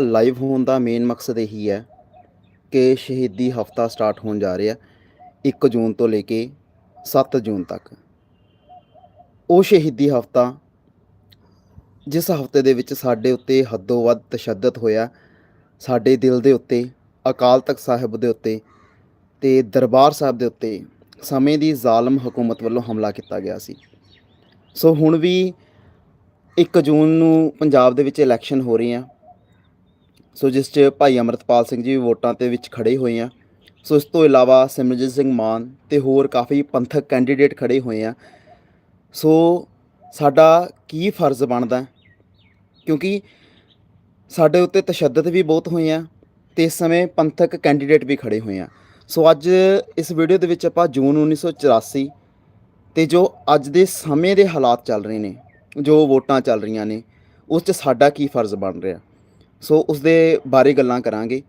Live ਹੋਣ ਦਾ main ਮਕਸਦ ਇਹੀ ਹੈ ਕਿ ਸ਼ਹੀਦੀ ਹਫਤਾ ਸਟਾਰਟ ਹੋਣ ਜਾ ਰਿਹਾ 1 ਜੂਨ ਤੋਂ ਲੈ ਕੇ 7 ਜੂਨ ਤੱਕ। ਉਹ ਸ਼ਹੀਦੀ ਹਫਤਾ ਜਿਸ ਹਫ਼ਤੇ ਦੇ ਵਿੱਚ ਸਾਡੇ ਉੱਤੇ ਹੱਦੋਂ ਵੱਧ ਤਸ਼ੱਦਦ ਹੋਇਆ, ਸਾਡੇ ਦਿਲ ਦੇ ਉੱਤੇ, ਅਕਾਲ ਤਖਤ ਸਾਹਿਬ ਦੇ ਉੱਤੇ ਤੇ ਦਰਬਾਰ ਸਾਹਿਬ ਦੇ ਉੱਤੇ ਸਮੇਂ ਦੀ ਜ਼ਾਲਮ ਹਕੂਮਤ ਵੱਲੋਂ ਹਮਲਾ ਕੀਤਾ ਗਿਆ ਸੀ। ਸੋ ਹੁਣ ਵੀ 1 ਜੂਨ ਨੂੰ ਪੰਜਾਬ ਦੇ ਵਿੱਚ ਇਲੈਕਸ਼ਨ ਹੋ ਰਹੀ ਆ ਸੋ ਜਿਸ 'ਚ ਭਾਈ ਅਮਰਤਪਾਲ ਸਿੰਘ ਜੀ ਵੀ ਵੋਟਾਂ ਤੇ ਵਿੱਚ ਖੜੇ ਹੋਏ ਆ। ਸੋ ਇਸ ਤੋਂ ਇਲਾਵਾ ਸਿਮਰਜੀਤ ਸਿੰਘ ਮਾਨ ਤੇ ਹੋਰ ਕਾਫੀ ਪੰਥਕ ਕੈਂਡੀਡੇਟ ਖੜੇ ਹੋਏ ਆ। ਸੋ ਸਾਡਾ ਕੀ ਫਰਜ਼ ਬਣਦਾ ਕਿਉਂਕਿ ਸਾਡੇ ਉੱਤੇ ਤਸ਼ੱਦਦ ਵੀ ਬਹੁਤ ਹੋਏ ਆ ਤੇ ਇਸ ਸਮੇਂ ਪੰਥਕ ਕੈਂਡੀਡੇਟ ਵੀ ਖੜੇ ਹੋਏ ਆ। ਸੋ ਅੱਜ ਇਸ ਵੀਡੀਓ ਦੇ ਵਿੱਚ ਆਪਾਂ ਜੂਨ 1984 ਤੇ ਜੋ ਅੱਜ ਦੇ ਸਮੇਂ ਦੇ ਹਾਲਾਤ ਚੱਲ ਰਹੇ ਨੇ, ਜੋ ਵੋਟਾਂ ਚੱਲ ਰਹੀਆਂ ਨੇ, ਉਸ 'ਚ ਸਾਡਾ ਕੀ ਫਰਜ਼ ਬਣ ਰਿਹਾ? ਸੋ ਉਸ ਦੇ ਬਾਰੇ ਗੱਲਾਂ ਕਰਾਂਗੇ।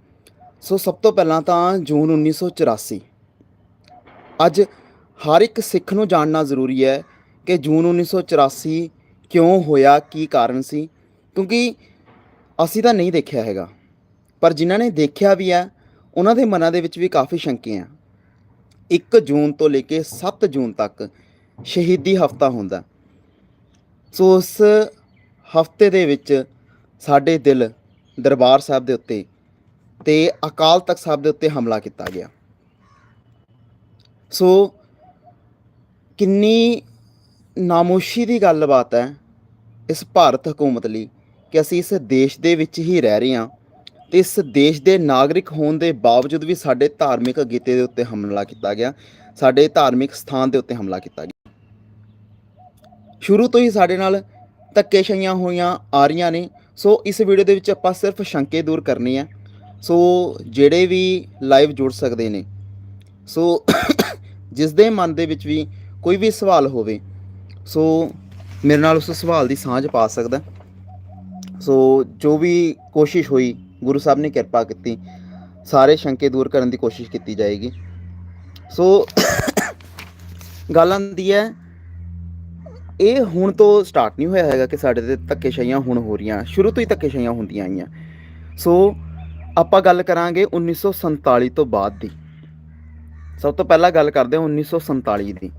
ਸੋ ਸਭ ਤੋਂ ਪਹਿਲਾਂ ਤਾਂ ਜੂਨ 1984 ਅੱਜ ਹਰ ਇੱਕ ਸਿੱਖ ਨੂੰ ਜਾਣਨਾ ਜ਼ਰੂਰੀ ਹੈ ਕਿ ਜੂਨ 1984 ਕਿਉਂ ਹੋਇਆ, ਕੀ ਕਾਰਨ ਸੀ? ਕਿਉਂਕਿ ਅਸੀਂ ਤਾਂ ਨਹੀਂ ਦੇਖਿਆ ਹੈਗਾ। ਪਰ ਜਿਨ੍ਹਾਂ ਨੇ ਦੇਖਿਆ ਵੀ ਹੈ, ਉਹਨਾਂ ਦੇ ਮਨਾਂ ਦੇ ਵਿੱਚ ਵੀ ਕਾਫੀ ਸ਼ੰਕੇ ਆ। 1 ਜੂਨ ਤੋਂ ਲੈ ਕੇ 7 ਜੂਨ ਤੱਕ ਸ਼ਹੀਦੀ ਹਫਤਾ ਹੁੰਦਾ। ਸੋ ਉਸ ਹਫ਼ਤੇ ਦੇ ਵਿੱਚ ਸਾਡੇ ਦਿਲ ਦਰਬਾਰ ਸਾਹਿਬ ਦੇ ਉੱਤੇ ਤੇ ਅਕਾਲ ਤਖਤ ਸਾਹਿਬ ਦੇ ਉੱਤੇ ਹਮਲਾ ਕੀਤਾ ਗਿਆ। ਸੋ ਕਿੰਨੀ ਨਾਮੋਸ਼ੀ ਦੀ ਗੱਲਬਾਤ ਹੈ ਇਸ ਭਾਰਤ ਹਕੂਮਤ ਲਈ ਕਿ ਅਸੀਂ ਇਸ ਦੇਸ਼ ਦੇ ਵਿੱਚ ਹੀ ਰਹਿ ਰਹੇ ਹਾਂ ਤੇ ਇਸ ਦੇਸ਼ ਦੇ ਨਾਗਰਿਕ ਹੋਣ ਦੇ ਬਾਵਜੂਦ ਵੀ ਸਾਡੇ ਧਾਰਮਿਕ ਅਗੀਤੇ ਦੇ ਉੱਤੇ ਹਮਲਾ ਕੀਤਾ ਗਿਆ, ਸਾਡੇ ਧਾਰਮਿਕ ਸਥਾਨ ਦੇ ਉੱਤੇ ਹਮਲਾ ਕੀਤਾ ਗਿਆ। ਸ਼ੁਰੂ ਤੋਂ ਹੀ ਸਾਡੇ ਨਾਲ ਧੱਕੇਸ਼ਾਈਆਂ ਹੋਈਆਂ ਆ ਰਹੀਆਂ ਨੇ। ਸੋ ਇਸ ਵੀਡੀਓ ਦੇ ਵਿੱਚ ਆਪਾਂ ਸਿਰਫ ਸ਼ੰਕੇ ਦੂਰ ਕਰਨੀ ਹੈ ਸੋ ਜਿਹੜੇ ਵੀ ਲਾਈਵ ਜੁੜ ਸਕਦੇ ਨੇ। ਸੋ ਜਿਸ ਦੇ ਮਨ ਦੇ ਵਿੱਚ ਵੀ ਕੋਈ ਵੀ ਸਵਾਲ ਹੋਵੇ ਸੋ ਮੇਰੇ ਨਾਲ ਉਸ ਸਵਾਲ ਦੀ ਸਾਂਝ ਪਾ ਸਕਦਾ। ਸੋ ਜੋ ਵੀ ਕੋਸ਼ਿਸ਼ ਹੋਈ, ਗੁਰੂ ਸਾਹਿਬ ਨੇ ਕਿਰਪਾ ਕੀਤੀ, ਸਾਰੇ ਸ਼ੰਕੇ ਦੂਰ ਕਰਨ ਦੀ ਕੋਸ਼ਿਸ਼ ਕੀਤੀ ਜਾਏਗੀ। ਸੋ ਗੱਲ ਆਂਦੀ ਹੈ ਇਹ ਹੁਣ ਤੋਂ ਸਟਾਰਟ ਨਹੀਂ ਹੋਇਆ ਹੈਗਾ ਕਿ ਸਾਡੇ ਤੇ ਧੱਕੇਸ਼ਾਹੀਆਂ ਹੁਣ ਹੋ ਰਹੀਆਂ। ਸ਼ੁਰੂ ਤੋਂ ਹੀ ਧੱਕੇਸ਼ਾਹੀਆਂ ਹੁੰਦੀਆਂ ਆਈਆਂ। ਸੋ ਆਪਾਂ ਗੱਲ ਕਰਾਂਗੇ 1947 ਤੋਂ ਬਾਅਦ ਦੀ। ਸਭ ਤੋਂ ਪਹਿਲਾਂ ਗੱਲ ਕਰਦੇ ਹਾਂ 1947 ਦੀ।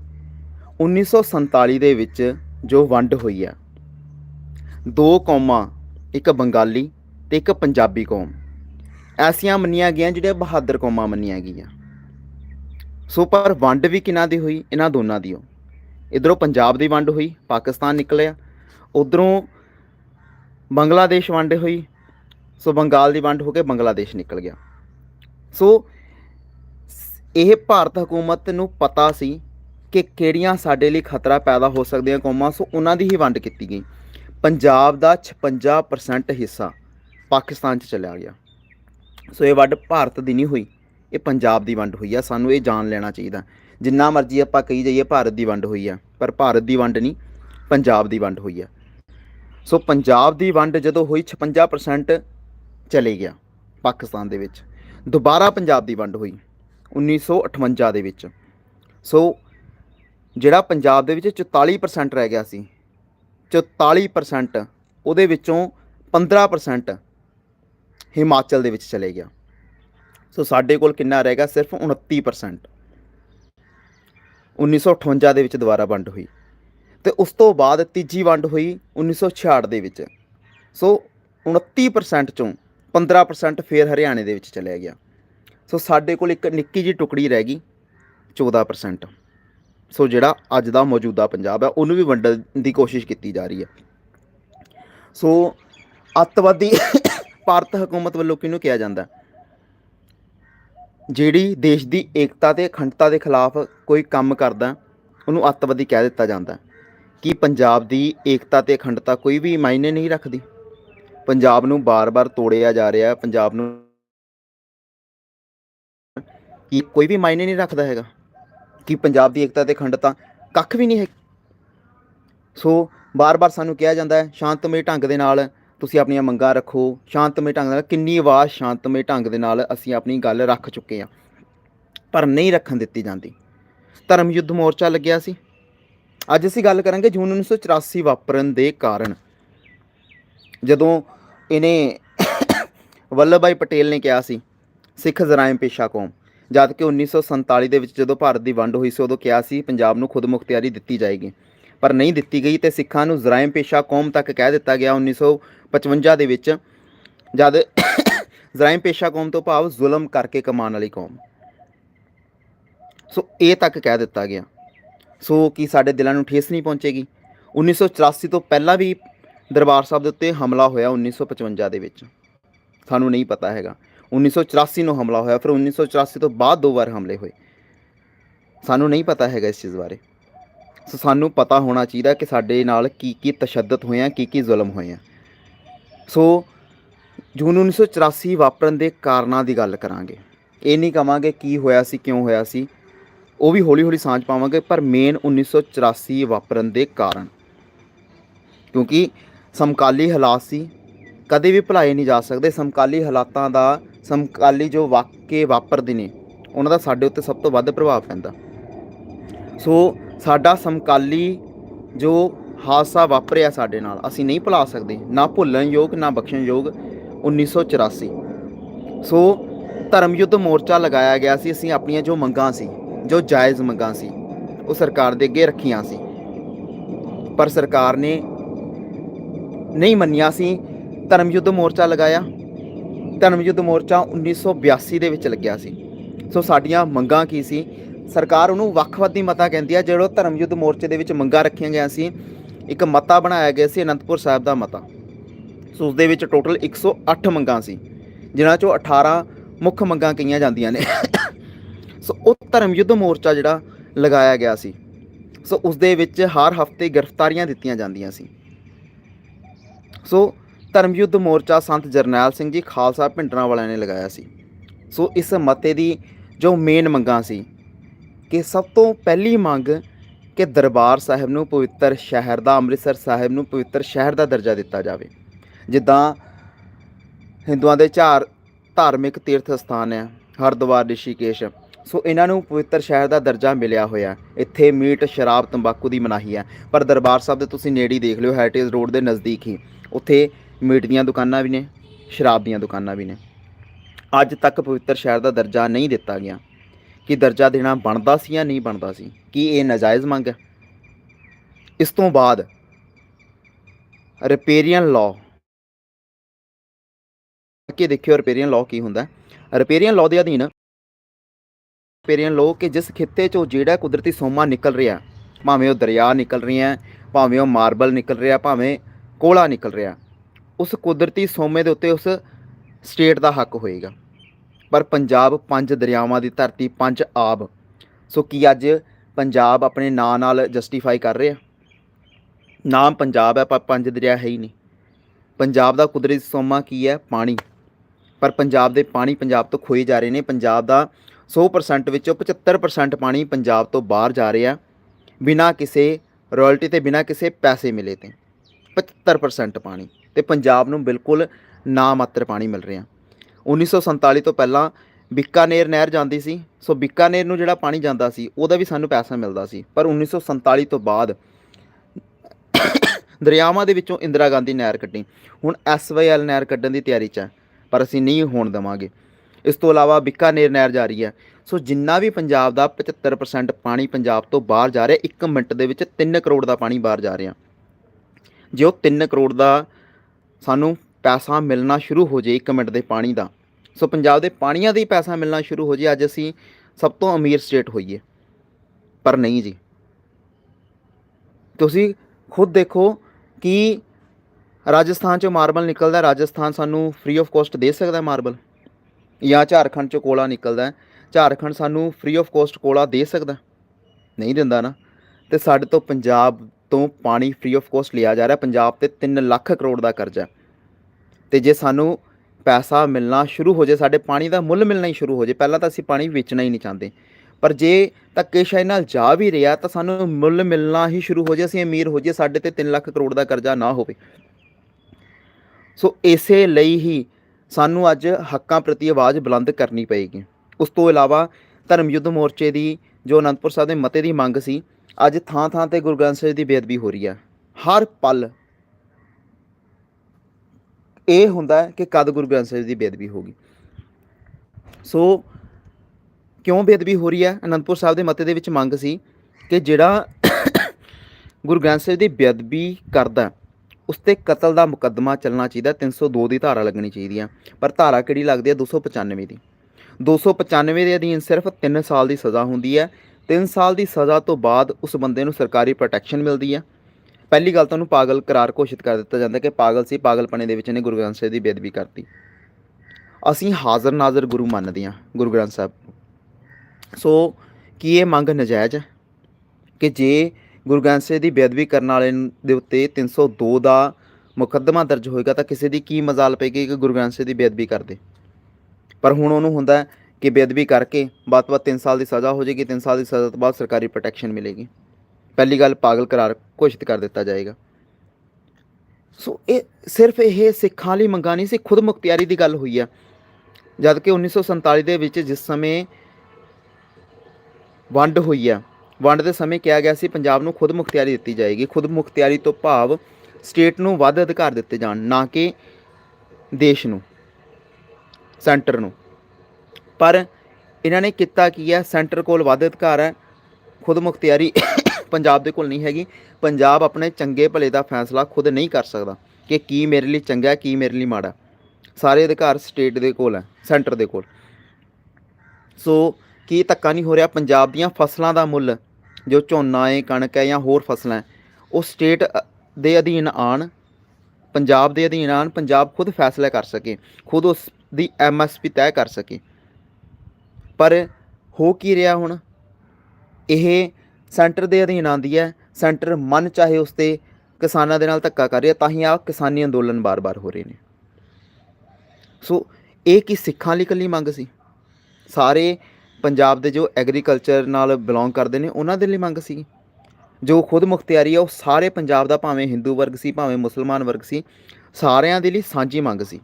1947 ਦੇ ਵਿੱਚ ਜੋ ਵੰਡ ਹੋਈ ਆ, ਦੋ ਕੌਮਾਂ, ਇੱਕ ਬੰਗਾਲੀ ਤੇ ਇੱਕ ਪੰਜਾਬੀ ਕੌਮ। ਐਸੀਆਂ ਮੰਨੀਆਂ ਗਈਆਂ ਜਿਹੜੀਆਂ ਬਹਾਦਰ ਕੌਮਾਂ ਮੰਨੀਆਂ ਗਈਆਂ। ਸੋ ਪਰ ਵੰਡ ਵੀ ਕਿਹਨਾਂ ਦੀ ਹੋਈ? ਇਹਨਾਂ ਦੋਨਾਂ ਦੀ ਹੋ ਇਧਰੋਂ ਪੰਜਾਬ ਦੀ ਵੰਡ ਹੋਈ, ਪਾਕਿਸਤਾਨ ਨਿਕਲਿਆ। ਉਧਰੋਂ ਬੰਗਲਾਦੇਸ਼ ਵੰਡ ਹੋਈ, ਸੋ ਬੰਗਾਲ ਦੀ ਵੰਡ ਹੋ ਕੇ ਬੰਗਲਾਦੇਸ਼ ਨਿਕਲ ਗਿਆ। ਸੋ ਇਹ ਭਾਰਤ ਹਕੂਮਤ ਨੂੰ ਪਤਾ ਸੀ ਕਿ ਕਿਹੜੀਆਂ ਸਾਡੇ ਲਈ ਖਤਰਾ ਪੈਦਾ ਹੋ ਸਕਦੀਆਂ ਕੌਮਾਂ, ਸੋ ਉਹਨਾਂ ਦੀ ਹੀ ਵੰਡ ਕੀਤੀ ਗਈ। ਪੰਜਾਬ ਦਾ 56% ਹਿੱਸਾ ਪਾਕਿਸਤਾਨ 'ਚ ਚਲਿਆ ਗਿਆ। ਸੋ ਇਹ ਵੰਡ ਭਾਰਤ ਦੀ ਨਹੀਂ ਹੋਈ, ਇਹ ਪੰਜਾਬ ਦੀ ਵੰਡ ਹੋਈ ਆ, ਸਾਨੂੰ ਇਹ ਜਾਣ ਲੈਣਾ ਚਾਹੀਦਾ। ਜਿੰਨਾ ਮਰਜ਼ੀ ਆਪਾਂ ਕਹੀ ਜਾਈਏ ਭਾਰਤ ਦੀ ਵੰਡ ਹੋਈ ਆ, ਪਰ ਭਾਰਤ ਦੀ ਵੰਡ ਨਹੀਂ, ਪੰਜਾਬ ਦੀ ਵੰਡ ਹੋਈ ਆ। ਸੋ ਪੰਜਾਬ ਦੀ ਵੰਡ ਜਦੋਂ ਹੋਈ 56% ਚਲੇ ਗਿਆ ਪਾਕਿਸਤਾਨ ਦੇ ਵਿੱਚ। ਦੁਬਾਰਾ ਪੰਜਾਬ ਦੀ ਵੰਡ ਹੋਈ 1958 ਦੇ ਵਿੱਚ। ਸੋ ਜਿਹੜਾ ਪੰਜਾਬ ਦੇ ਵਿੱਚ 44% ਰਹਿ ਗਿਆ ਸੀ 44% ਉਹਦੇ ਵਿੱਚੋਂ 15% ਹਿਮਾਚਲ ਦੇ ਵਿੱਚ ਚਲੇ ਗਿਆ। ਸੋ ਸਾਡੇ ਕੋਲ ਕਿੰਨਾ ਰਹਿ ਗਿਆ? ਸਿਰਫ 29% 1958 ਦੇ ਵਿੱਚ ਦੁਬਾਰਾ ਵੰਡ ਹੋਈ ਤੇ ਉਸ ਤੋਂ ਬਾਅਦ ਤੀਜੀ ਵੰਡ ਹੋਈ 1966 ਦੇ ਵਿੱਚ। ਸੋ 29% ਚੋਂ 15% ਫੇਰ ਹਰਿਆਣੇ ਦੇ ਵਿੱਚ ਚਲਿਆ ਗਿਆ। ਸੋ ਸਾਡੇ ਕੋਲ ਇੱਕ ਨਿੱਕੀ ਜਿਹੀ ਟੁਕੜੀ ਰਹਿ ਗਈ 14% ਸੋ ਜਿਹੜਾ ਅੱਜ ਦਾ ਮੌਜੂਦਾ ਪੰਜਾਬ ਹੈ, ਉਹਨੂੰ ਵੀ ਵੰਡਣ ਦੀ ਕੋਸ਼ਿਸ਼ ਕੀਤੀ ਜਾ ਰਹੀ ਹੈ। ਸੋ ਅੱਤਵਾਦੀ ਭਾਰਤ ਹਕੂਮਤ ਵੱਲੋਂ ਕਿਹਨੂੰ ਕਿਹਾ ਜਾਂਦਾ ਜਿਹੜੀ ਦੇਸ਼ ਦੀ ਏਕਤਾ ਤੇ ਅਖੰਡਤਾ ਦੇ ਖਿਲਾਫ ਕੋਈ ਕੰਮ ਕਰਦਾ, ਉਹਨੂੰ ਅੱਤਵਾਦੀ ਕਹਿ ਦਿੱਤਾ ਜਾਂਦਾ ਕਿ ਪੰਜਾਬ ਦੀ ਏਕਤਾ ਤੇ ਅਖੰਡਤਾ ਕੋਈ ਵੀ ਮਾਇਨੇ ਨਹੀਂ ਰੱਖਦੀ? ਪੰਜਾਬ ਨੂੰ ਬਾਰ-ਬਾਰ ਤੋੜਿਆ ਜਾ ਰਿਹਾ ਹੈ ਪੰਜਾਬ ਨੂੰ ਕਿ ਕੋਈ ਵੀ ਮਾਇਨੇ ਨਹੀਂ ਰੱਖਦਾ ਹੈਗਾ। ਕਿ ਪੰਜਾਬ ਦੀ ਏਕਤਾ ਤੇ ਅਖੰਡਤਾ ਕੱਖ ਵੀ ਨਹੀਂ ਹੈ। ਸੋ ਬਾਰ-ਬਾਰ ਸਾਨੂੰ ਕਿਹਾ ਜਾਂਦਾ ਹੈ, ਸ਼ਾਂਤਮਈ ਢੰਗ ਦੇ ਨਾਲ ਤੁਸੀਂ ਆਪਣੀਆਂ ਮੰਗਾਂ ਰੱਖੋ, ਸ਼ਾਂਤਮਈ ਢੰਗ ਨਾਲ, ਕਿੰਨੀ ਆਵਾਜ਼ ਸ਼ਾਂਤਮਈ ਢੰਗ ਦੇ ਨਾਲ ਅਸੀਂ ਆਪਣੀ ਗੱਲ ਰੱਖ ਚੁੱਕੇ ਹਾਂ। ਪਰ ਨਹੀਂ ਰੱਖਣ ਦਿੱਤੀ ਜਾਂਦੀ। ਧਰਮ ਯੁੱਧ ਮੋਰਚਾ ਲੱਗਿਆ ਸੀ। ਅੱਜ ਅਸੀਂ ਗੱਲ ਕਰਾਂਗੇ ਜੂਨ 1984 ਵਾਪਰਨ ਦੇ ਕਾਰਨ। ਜਦੋਂ ਇਹਨੇ ਵੱਲਭ ਭਾਈ ਪਟੇਲ ਨੇ ਕਿਹਾ ਸੀ, ਸਿੱਖ ਜ਼ਰਾਇਮ ਪੇਸ਼ਾ ਕੌਮ, ਜਦ ਕਿ 1947 ਦੇ ਵਿੱਚ ਜਦੋਂ ਭਾਰਤ ਦੀ ਵੰਡ ਹੋਈ ਸੀ, ਉਦੋਂ ਕਿਹਾ ਸੀ, ਪੰਜਾਬ ਨੂੰ ਖੁਦ ਮੁਖਤਿਆਰੀ ਦਿੱਤੀ ਜਾਏਗੀ। ਪਰ ਨਹੀਂ ਦਿੱਤੀ ਗਈ ਤੇ ਸਿੱਖਾਂ ਨੂੰ ਜ਼ਰਾਇਮ ਪੇਸ਼ਾ ਕੌਮ ਤੱਕ ਕਹਿ ਦਿੱਤਾ ਗਿਆ 1955 ਦੇ ਵਿੱਚ, ਜਦ ਜ਼ਰਾਇਮ ਪੇਸ਼ਾ ਕੌਮ ਤੋਂ ਭਾਵ ਜ਼ੁਲਮ ਕਰਕੇ ਕਮਾਉਣ ਵਾਲੀ ਕੌਮ। ਸੋ ਇਹ ਤੱਕ ਕਹਿ ਦਿੱਤਾ ਗਿਆ। ਸੋ ਕੀ ਸਾਡੇ ਦਿਲਾਂ ਨੂੰ ਠੇਸ ਨਹੀਂ ਪਹੁੰਚੇਗੀ? 1984 ਤੋਂ ਪਹਿਲਾਂ ਵੀ ਦਰਬਾਰ ਸਾਹਿਬ ਦੇ ਉੱਤੇ ਹਮਲਾ ਹੋਇਆ 1955 ਦੇ ਵਿੱਚ। ਸਾਨੂੰ ਨਹੀਂ ਪਤਾ ਹੈਗਾ। 1984 ਨੂੰ ਹਮਲਾ ਹੋਇਆ, ਫਿਰ 1984 ਤੋਂ ਬਾਅਦ ਦੋ ਵਾਰ ਹਮਲੇ ਹੋਏ। ਸਾਨੂੰ ਨਹੀਂ ਪਤਾ ਹੈਗਾ ਇਸ ਚੀਜ਼ ਬਾਰੇ। ਸੋ, ਸਾਨੂੰ ਪਤਾ ਹੋਣਾ ਚਾਹੀਦਾ ਕਿ ਸਾਡੇ ਨਾਲ ਕੀ ਕੀ ਤਸ਼ੱਦਦ ਹੋਏ ਆ, ਕੀ ਕੀ ਜ਼ੁਲਮ ਹੋਏ ਆ। ਸੋ ਜੂਨ 1984 ਵਾਪਰਨ ਦੇ ਕਾਰਨਾਂ ਦੀ ਗੱਲ ਕਰਾਂਗੇ। ਇਹ ਨਹੀਂ ਕਵਾਂਗੇ ਕੀ ਹੋਇਆ ਸੀ, ਕਿਉਂ ਹੋਇਆ ਸੀ। ਉਹ ਵੀ ਹੌਲੀ ਹੌਲੀ ਸਾਂਝ ਪਾਵਾਂਗੇ, ਪਰ ਮੇਨ 1984 ਵਾਪਰਨ ਦੇ ਕਾਰਨ। ਕਿਉਂਕਿ ਸਮਕਾਲੀ ਹਾਲਾਤ ਸੀ, ਕਦੇ ਵੀ ਭੁਲਾਏ ਨਹੀਂ ਜਾ ਸਕਦੇ। ਸਮਕਾਲੀ ਹਾਲਾਤਾਂ ਦਾ, ਸਮਕਾਲੀ ਜੋ ਵਾਕੇ ਵਾਪਰਦੇ ਨੇ, ਉਹਨਾਂ ਦਾ ਸਾਡੇ ਉੱਤੇ ਸਭ ਤੋਂ ਵੱਧ ਪ੍ਰਭਾਵ ਪੈਂਦਾ। ਸੋ ਸਾਡਾ ਸਮਕਾਲੀ ਜੋ ਹਾਦਸਾ ਵਾਪਰਿਆ ਸਾਡੇ ਨਾਲ, ਅਸੀਂ ਨਹੀਂ ਭੁਲਾ ਸਕਦੇ, ਨਾ ਭੁੱਲਣ ਯੋਗ, ਨਾ ਬਖਸ਼ਣ ਯੋਗ 1984 ਸੋ ਧਰਮ ਯੁੱਧ ਮੋਰਚਾ ਲਗਾਇਆ ਗਿਆ ਸੀ, ਅਸੀਂ ਆਪਣੀਆਂ ਜੋ ਮੰਗਾਂ ਸੀ, ਜੋ ਜਾਇਜ਼ ਮੰਗਾਂ ਸੀ, ਉਹ ਸਰਕਾਰ ਦੇ ਅੱਗੇ ਰੱਖੀਆਂ ਸੀ। ਪਰ ਸਰਕਾਰ ਨੇ ਨਹੀਂ ਮੰਨਿਆ ਸੀ, ਧਰਮ ਯੁੱਧ ਮੋਰਚਾ ਲਗਾਇਆ। ਧਰਮ ਯੁੱਧ ਮੋਰਚਾ 1982 ਦੇ ਵਿੱਚ ਲੱਗਿਆ ਸੀ। ਸੋ ਸਾਡੀਆਂ ਮੰਗਾਂ ਕੀ ਸੀ? ਸਰਕਾਰ ਉਹਨੂੰ ਵੱਖਵਾਦੀ ਮਤਾ ਕਹਿੰਦੀ ਹੈ ਜਿਹੜਾ ਧਰਮ ਯੁੱਧ ਮੋਰਚੇ ਦੇ ਵਿੱਚ ਮੰਗਾਂ ਰੱਖੀਆਂ ਗਿਆ ਸੀ, ਇੱਕ ਮਤਾ ਬਣਾਇਆ ਗਿਆ ਸੀ ਅਨੰਦਪੁਰ ਸਾਹਿਬ ਦਾ ਮਤਾ। ਸੋ ਉਸ ਦੇ ਵਿੱਚ ਟੋਟਲ 108 ਮੰਗਾਂ ਸੀ, ਜਿਨ੍ਹਾਂ ਚੋਂ 18 ਮੁੱਖ ਮੰਗਾਂ ਕਹੀਆਂ ਜਾਂਦੀਆਂ ਨੇ। ਸੋ ਉਹ ਧਰਮ ਯੁੱਧ ਮੋਰਚਾ ਜਿਹੜਾ ਲਗਾਇਆ ਗਿਆ ਸੀ, ਸੋ ਉਸ ਦੇ ਵਿੱਚ ਹਰ ਹਫ਼ਤੇ ਗ੍ਰਿਫਤਾਰੀਆਂ ਦਿੱਤੀਆਂ ਜਾਂਦੀਆਂ ਸੀ। ਸੋ ਧਰਮ ਯੁੱਧ ਮੋਰਚਾ ਸੰਤ ਜਰਨੈਲ ਸਿੰਘ ਜੀ, ਖਾਲਸਾ ਭਿੰਡਰਾਂ ਵਾਲਿਆਂ ਨੇ ਲਗਾਇਆ ਸੀ। ਸੋ ਇਸ ਮਤੇ ਦੀ ਜੋ ਮੇਨ ਮੰਗਾਂ ਸੀ ਕਿ ਸਭ ਤੋਂ ਪਹਿਲੀ ਮੰਗ ਕਿ ਦਰਬਾਰ ਸਾਹਿਬ ਨੂੰ ਪਵਿੱਤਰ ਸ਼ਹਿਰ ਦਾ, ਅੰਮ੍ਰਿਤਸਰ ਸਾਹਿਬ ਨੂੰ ਪਵਿੱਤਰ ਸ਼ਹਿਰ ਦਾ ਦਰਜਾ ਦਿੱਤਾ ਜਾਵੇ। ਜਿੱਦਾਂ ਹਿੰਦੂਆਂ ਦੇ ਚਾਰ ਧਾਰਮਿਕ ਤੀਰਥ ਸਥਾਨ ਹੈ ਹਰਿਦੁਆਰ, ਰਿਸ਼ੀਕੇਸ਼। ਸੋ ਇਹਨਾਂ ਨੂੰ ਪਵਿੱਤਰ ਸ਼ਹਿਰ ਦਾ ਦਰਜਾ ਮਿਲਿਆ ਹੋਇਆ। ਇੱਥੇ ਮੀਟ, ਸ਼ਰਾਬ, ਤੰਬਾਕੂ ਦੀ ਮਨਾਹੀ ਹੈ ਪਰ ਦਰਬਾਰ ਸਾਹਿਬ ਦੇ ਤੁਸੀਂ ਨੇੜੇ ਹੀ ਦੇਖ ਲਿਓ ਹੈਰੀਟੇਜ ਰੋਡ ਦੇ ਨਜ਼ਦੀਕ ਹੀ। ਉੱਥੇ ਮੀਟ ਦੀਆਂ ਦੁਕਾਨਾਂ ਵੀ ਨੇ, ਸ਼ਰਾਬ ਦੀਆਂ ਦੁਕਾਨਾਂ ਵੀ ਨੇ। ਅੱਜ ਤੱਕ ਪਵਿੱਤਰ ਸ਼ਹਿਰ ਦਾ ਦਰਜਾ ਨਹੀਂ ਦਿੱਤਾ ਗਿਆ। ਕਿ ਦਰਜਾ ਦੇਣਾ ਬਣਦਾ ਸੀ ਜਾਂ ਨਹੀਂ ਬਣਦਾ ਸੀ, ਕੀ ਇਹ ਨਾਜਾਇਜ਼ ਮੰਗ ਹੈ? ਇਸ ਤੋਂ ਬਾਅਦ ਰਿਪੇਰੀਅਨ ਲਾਅ ਕਿ ਦੇਖਿਓ ਰਿਪੇਰੀਅਨ ਲਾਅ ਕੀ ਹੁੰਦਾ ਰਿਪੇਰੀਅਨ ਲਾਅ ਦੇ ਅਧੀਨ ਰਿਪੇਰੀਅਨ ਲਾਅ ਕਿ ਜਿਸ ਖਿੱਤੇ ਚੋਂ ਜਿਹੜਾ ਕੁਦਰਤੀ ਸੋਮਾ ਨਿਕਲ ਰਿਹਾ ਭਾਵੇਂ ਉਹ ਦਰਿਆ ਨਿਕਲ ਰਹੀਆਂ ਭਾਵੇਂ ਉਹ ਮਾਰਬਲ ਨਿਕਲ ਰਿਹਾ, ਭਾਵੇਂ ਕੋਲਾ ਨਿਕਲ ਰਿਹਾ, ਉਸ ਕੁਦਰਤੀ ਸੋਮੇ ਦੇ ਉੱਤੇ ਉਸ ਸਟੇਟ ਦਾ ਹੱਕ ਹੋਏਗਾ। ਪਰ ਪੰਜਾਬ ਪੰਜ ਦਰਿਆਵਾਂ ਦੀ ਧਰਤੀ ਪੰਜ ਆਬ। ਸੋ ਕੀ ਅੱਜ ਪੰਜਾਬ ਆਪਣੇ ਨਾਂ ਨਾਲ ਜਸਟੀਫਾਈ ਕਰ ਰਿਹਾ? ਨਾਮ ਪੰਜਾਬ ਹੈ, ਪਰ ਪੰਜ ਦਰਿਆ ਹੈ ਹੀ ਨਹੀਂ। ਪੰਜਾਬ ਦਾ ਕੁਦਰਤੀ ਸੋਮਾ ਕੀ ਹੈ? ਪਾਣੀ। ਪਰ ਪੰਜਾਬ ਦੇ ਪਾਣੀ ਪੰਜਾਬ ਤੋਂ ਖੋਏ ਜਾ ਰਹੇ ਨੇ। ਪੰਜਾਬ ਦਾ 100% ਵਿੱਚੋਂ 75% ਪਾਣੀ ਪੰਜਾਬ ਤੋਂ ਬਾਹਰ ਜਾ ਰਿਹਾ। ਬਿਨਾਂ ਕਿਸੇ ਰਾਇਲਟੀ ਤੇ, ਬਿਨਾਂ ਕਿਸੇ ਪੈਸੇ ਮਿਲੇ ਤੇ। 75% ਪਾਣੀ। ਤੇ ਪੰਜਾਬ ਨੂੰ ਬਿਲਕੁਲ ਨਾ ਮਾਤਰ ਪਾਣੀ ਮਿਲ ਰਿਹਾ। 1947 ਤੋਂ ਪਹਿਲਾਂ ਬਿਕਾਨੇਰ ਨਹਿਰ ਜਾਂਦੀ ਸੀ। ਸੋ ਬਿਕਾਨੇਰ ਨੂੰ ਜਿਹੜਾ ਪਾਣੀ ਜਾਂਦਾ ਸੀ, ਉਹਦਾ ਵੀ ਸਾਨੂੰ ਪੈਸਾ ਮਿਲਦਾ ਸੀ। ਪਰ 1947 ਤੋਂ ਬਾਅਦ ਦਰਿਆਵਾਂ ਦੇ ਵਿੱਚੋਂ ਇੰਦਰਾ ਗਾਂਧੀ ਨਹਿਰ ਕੱਢੀ। ਹੁਣ ਐਸਵਾਈਐਲ ਨਹਿਰ ਕੱਢਣ ਦੀ ਤਿਆਰੀ 'ਚ ਹੈ ਪਰ ਅਸੀਂ ਨਹੀਂ ਹੋਣ ਦੇਵਾਂਗੇ। ਇਸ ਤੋਂ ਇਲਾਵਾ ਬਿਕਾਨੇਰ ਨਹਿਰ ਜਾ ਰਹੀ ਹੈ। ਸੋ ਜਿੰਨਾ ਵੀ ਪੰਜਾਬ ਦਾ 75% ਪਾਣੀ ਪੰਜਾਬ ਤੋਂ ਬਾਹਰ ਜਾ ਰਿਹਾ 1 ਮਿੰਟ ਦੇ ਵਿੱਚ 3 ਕਰੋੜ ਦਾ ਪਾਣੀ ਬਾਹਰ ਜਾ ਰਿਹਾ। ਜੇ ਉਹ 3 ਕਰੋੜ ਦਾ ਸਾਨੂੰ ਪੈਸਾ ਮਿਲਣਾ ਸ਼ੁਰੂ ਹੋ ਜੇ 1 ਮਿੰਟ ਦੇ ਪਾਣੀ ਦਾ। ਸੋ ਪੰਜਾਬ ਦੇ ਪਾਣੀਆਂ ਦਾ ਹੀ ਪੈਸਾ ਮਿਲਣਾ ਸ਼ੁਰੂ ਹੋ ਜੇ ਅੱਜ ਅਸੀਂ ਸਭ ਤੋਂ ਅਮੀਰ ਸਟੇਟ ਹੋਈਏ। ਪਰ ਨਹੀਂ ਜੀ। ਤੁਸੀਂ ਖੁਦ ਦੇਖੋ ਕਿ ਰਾਜਸਥਾਨ ਚੋਂ ਮਾਰਬਲ ਨਿਕਲਦਾ, ਰਾਜਸਥਾਨ ਸਾਨੂੰ ਫ੍ਰੀ ਆਫ ਕਾਸਟ ਦੇ ਸਕਦਾ ਮਾਰਬਲ? ਜਾਂ ਝਾਰਖੰਡ ਚੋਂ ਕੋਲਾ ਨਿਕਲਦਾ, ਝਾਰਖੰਡ ਸਾਨੂੰ ਫ੍ਰੀ ਆਫ ਕਾਸਟ ਕੋਲਾ ਦੇ ਸਕਦਾ? ਨਹੀਂ ਦਿੰਦਾ ਨਾ। ਤੇ ਸਾਡੇ ਤੋਂ ਪੰਜਾਬ ਤੋਂ ਪਾਣੀ ਫ੍ਰੀ ਆਫ ਕਾਸਟ ਲਿਆ ਜਾ ਰਿਹਾ, ਪੰਜਾਬ ਤੇ 3 ਲੱਖ ਕਰੋੜ ਦਾ ਕਰਜ਼ਾ। ਤੇ ਜੇ ਸਾਨੂੰ ਪੈਸਾ ਮਿਲਣਾ ਸ਼ੁਰੂ ਹੋ ਜੇ ਸਾਡੇ ਪਾਣੀ ਦਾ ਮੁੱਲ ਮਿਲਣਾ ਹੀ ਸ਼ੁਰੂ ਹੋ ਜੇ ਪਹਿਲਾਂ ਤਾਂ ਅਸੀਂ ਪਾਣੀ ਵੇਚਣਾ ਹੀ ਨਹੀਂ ਚਾਹੁੰਦੇ। ਪਰ ਜੇ ਧੱਕੇਸ਼ਾਹੀ ਨਾਲ ਜਾ ਵੀ ਰਿਹਾ, ਤਾਂ ਸਾਨੂੰ ਮੁੱਲ ਮਿਲਣਾ ਹੀ ਸ਼ੁਰੂ ਹੋ ਜੇ ਅਸੀਂ ਅਮੀਰ ਹੋ ਜੇ ਸਾਡੇ ਤੇ 3 ਲੱਖ ਕਰੋੜ ਦਾ ਕਰਜ਼ਾ ਨਾ ਹੋਵੇ। ਸੋ ਇਸੇ ਲਈ ਹੀ ਸਾਨੂੰ ਅੱਜ ਹੱਕਾਂ ਪ੍ਰਤੀ ਆਵਾਜ਼ ਬੁਲੰਦ ਕਰਨੀ ਪਏਗੀ। ਉਸ ਤੋਂ ਇਲਾਵਾ ਧਰਮ ਯੁੱਧ ਮੋਰਚੇ ਦੀ, ਜੋ ਅਨੰਦਪੁਰ ਸਾਹਿਬ ਦੇ ਮਤੇ ਦੀ ਮੰਗ ਸੀ, ਅੱਜ ਥਾਂ ਥਾਂ ਤੇ ਗੁਰੂ ਗ੍ਰੰਥ ਸਾਹਿਬ ਦੀ ਬੇਅਦਬੀ ਹੋ ਰਹੀ ਹੈ। ਹਰ ਪਲ ਇਹ ਹੁੰਦਾ ਹੈ ਕਿ ਕਦ ਗੁਰੂ ਗ੍ਰੰਥ ਸਾਹਿਬ ਦੀ ਬੇਅਦਬੀ ਹੋਗੀ ਸੋ ਕਿਉਂ ਬੇਅਦਬੀ ਹੋ ਰਹੀ ਹੈ? ਅਨੰਦਪੁਰ ਸਾਹਿਬ ਦੇ ਮਤੇ ਦੇ ਵਿੱਚ ਮੰਗ ਸੀ ਕਿ ਜਿਹੜਾ ਗੁਰੂ ਗ੍ਰੰਥ ਸਾਹਿਬ ਦੀ ਬੇਅਦਬੀ ਕਰਦਾ ਉਸ ਤੇ ਕਤਲ ਦਾ ਮੁਕੱਦਮਾ ਚੱਲਣਾ ਚਾਹੀਦਾ 302 ਦੀ ਧਾਰਾ ਲੱਗਣੀ ਚਾਹੀਦੀ ਹੈ। ਪਰ ਧਾਰਾ ਕਿਹੜੀ ਲੱਗਦੀ ਹੈ? 295 ਦੀ। 295 ਦੇ ਅਧੀਨ ਸਿਰਫ 3 ਸਾਲ ਦੀ ਸਜ਼ਾ ਹੁੰਦੀ ਹੈ। 3 ਸਾਲ ਦੀ ਸਜ਼ਾ ਤੋਂ ਬਾਅਦ ਉਸ ਬੰਦੇ ਨੂੰ ਸਰਕਾਰੀ ਪ੍ਰੋਟੈਕਸ਼ਨ ਮਿਲਦੀ ਹੈ। ਪਹਿਲੀ ਗੱਲ ਤਾਂ ਉਹਨੂੰ ਪਾਗਲ ਕਰਾਰ ਘੋਸ਼ਿਤ ਕਰ ਦਿੱਤਾ ਜਾਂਦਾ ਕਿ ਪਾਗਲ ਸੀ, ਪਾਗਲਪਣੇ ਦੇ ਵਿੱਚ ਇਹਨੇ ਗੁਰੂ ਗ੍ਰੰਥ ਸਾਹਿਬ ਦੀ ਬੇਅਦਬੀ ਕਰਤੀ। ਅਸੀਂ ਹਾਜ਼ਰ ਨਾਜ਼ਰ ਗੁਰੂ ਮੰਨਦੇ ਹਾਂ, ਗੁਰੂ ਗ੍ਰੰਥ ਸਾਹਿਬ ਸੋ ਕੀ ਇਹ ਮੰਗ ਨਜਾਇਜ਼ ਹੈ ਕਿ ਜੇ ਗੁਰੂ ਗ੍ਰੰਥ ਸਾਹਿਬ ਦੀ ਬੇਅਦਬੀ ਕਰਨ ਵਾਲੇ ਦੇ ਉੱਤੇ 302 ਦਾ ਮੁਕੱਦਮਾ ਦਰਜ ਹੋਏਗਾ ਤਾਂ ਕਿਸੇ ਦੀ ਕੀ ਮਜ਼ਾਲ ਪਏਗੀ ਕਿ ਗੁਰੂ ਗ੍ਰੰਥ ਸਾਹਿਬ ਦੀ ਬੇਅਦਬੀ ਕਰਦੇ? ਪਰ ਹੁਣ ਉਹਨੂੰ ਹੁੰਦਾ ਕਿ ਬੇਅਦਬੀ ਕਰਕੇ ਬਾਅਦ ਤੋਂ ਬਾਅਦ 3 ਸਾਲ ਦੀ ਸਜ਼ਾ ਹੋ ਜਾਏਗੀ 3 ਸਾਲ ਦੀ ਸਜ਼ਾ ਤੋਂ ਬਾਅਦ ਸਰਕਾਰੀ ਪ੍ਰੋਟੈਕਸ਼ਨ ਮਿਲੇਗੀ। ਪਹਿਲੀ ਗੱਲ ਪਾਗਲ ਕਰਾਰ ਘੋਸ਼ਿਤ ਕਰ ਦਿੱਤਾ ਜਾਏਗਾ। ਸੋ ਇਹ ਸਿਰਫ ਇਹ ਸਿੱਖਾਂ ਲਈ ਮੰਗਾ ਨਹੀਂ ਸੀ ਖੁਦ ਮੁਖਤਿਆਰੀ ਦੀ ਗੱਲ ਹੋਈ ਆ। ਜਦ ਕਿ 1947 ਦੇ ਵਿੱਚ ਜਿਸ ਸਮੇਂ ਵੰਡ ਹੋਈ ਆ, ਵੰਡ ਦੇ ਸਮੇਂ ਕਿਹਾ ਗਿਆ ਸੀ ਪੰਜਾਬ ਨੂੰ ਖੁਦ ਮੁਖਤਿਆਰੀ ਦਿੱਤੀ ਜਾਏਗੀ। ਖੁਦ ਮੁਖਤਿਆਰੀ ਤੋਂ ਭਾਵ ਸਟੇਟ ਨੂੰ ਵੱਧ ਅਧਿਕਾਰ ਦਿੱਤੇ ਜਾਣ, ਨਾ ਕਿ ਦੇਸ਼ ਨੂੰ, ਸੈਂਟਰ ਨੂੰ। ਪਰ ਇਹਨਾਂ ਨੇ ਕੀਤਾ ਕੀ ਹੈ ਸੈਂਟਰ ਕੋਲ ਵੱਧ ਅਧਿਕਾਰ ਹੈ ਖੁਦ ਮੁਖਤਿਆਰੀ ਪੰਜਾਬ ਦੇ ਕੋਲ ਨਹੀਂ ਹੈਗੀ। ਪੰਜਾਬ ਆਪਣੇ ਚੰਗੇ ਭਲੇ ਦਾ ਫੈਸਲਾ ਖੁਦ ਨਹੀਂ ਕਰ ਸਕਦਾ ਕਿ ਕੀ ਮੇਰੇ ਲਈ ਚੰਗਾ ਹੈ, ਕੀ ਮੇਰੇ ਲਈ ਮਾੜਾ ਸਾਰੇ ਅਧਿਕਾਰ ਸਟੇਟ ਦੇ ਕੋਲ ਹੈ ਸੈਂਟਰ ਦੇ ਕੋਲ। ਸੋ ਕੀ ਧੱਕਾ ਨਹੀਂ ਹੋ ਰਿਹਾ? ਪੰਜਾਬ ਦੀਆਂ ਫਸਲਾਂ ਦਾ ਮੁੱਲ, ਜੋ ਝੋਨਾ ਹੈ, ਕਣਕ ਹੈ ਜਾਂ ਹੋਰ ਫਸਲਾਂ ਉਹ ਸਟੇਟ ਦੇ ਅਧੀਨ ਆਣ ਪੰਜਾਬ ਦੇ ਅਧੀਨ ਆਣ ਪੰਜਾਬ ਖੁਦ ਫੈਸਲਾ ਕਰ ਸਕੇ, ਖੁਦ ਉਸ ਦੀ ਐਮਐਸਪੀ ਤੈਅ ਕਰ ਸਕੇ। ਪਰ ਹੋ ਕੀ ਰਿਹਾ ਹੁਣ? ਇਹ ਸੈਂਟਰ ਦੇ ਅਧੀਨ ਆਉਂਦੀ ਹੈ। ਸੈਂਟਰ ਮਨ ਚਾਹੇ ਉਸ ਤੇ ਕਿਸਾਨਾਂ ਦੇ ਨਾਲ ਧੱਕਾ ਕਰ ਰਿਹਾ, ਤਾਂ ਹੀ ਆ ਕਿਸਾਨੀ ਅੰਦੋਲਨ ਬਾਰ-ਬਾਰ ਹੋ ਰਹੇ ਨੇ। ਸੋ ਇਹ ਕੀ ਸਿੱਖਾਂ ਲਈ ਇਕੱਲੀ ਮੰਗ ਸੀ? ਸਾਰੇ ਪੰਜਾਬ ਦੇ ਜੋ ਐਗਰੀਕਲਚਰ ਨਾਲ ਬਿਲੋਂਗ ਕਰਦੇ ਨੇ, ਉਹਨਾਂ ਦੇ ਲਈ ਮੰਗ ਸੀ। ਜੋ ਖੁਦ ਮੁਖਤਿਆਰੀ ਆ, ਉਹ ਸਾਰੇ ਪੰਜਾਬ ਦਾ ਭਾਵੇਂ ਹਿੰਦੂ ਵਰਗ ਸੀ, ਭਾਵੇਂ ਮੁਸਲਮਾਨ ਵਰਗ ਸੀ, ਸਾਰਿਆਂ ਦੇ ਲਈ ਸਾਂਝੀ ਮੰਗ ਸੀ।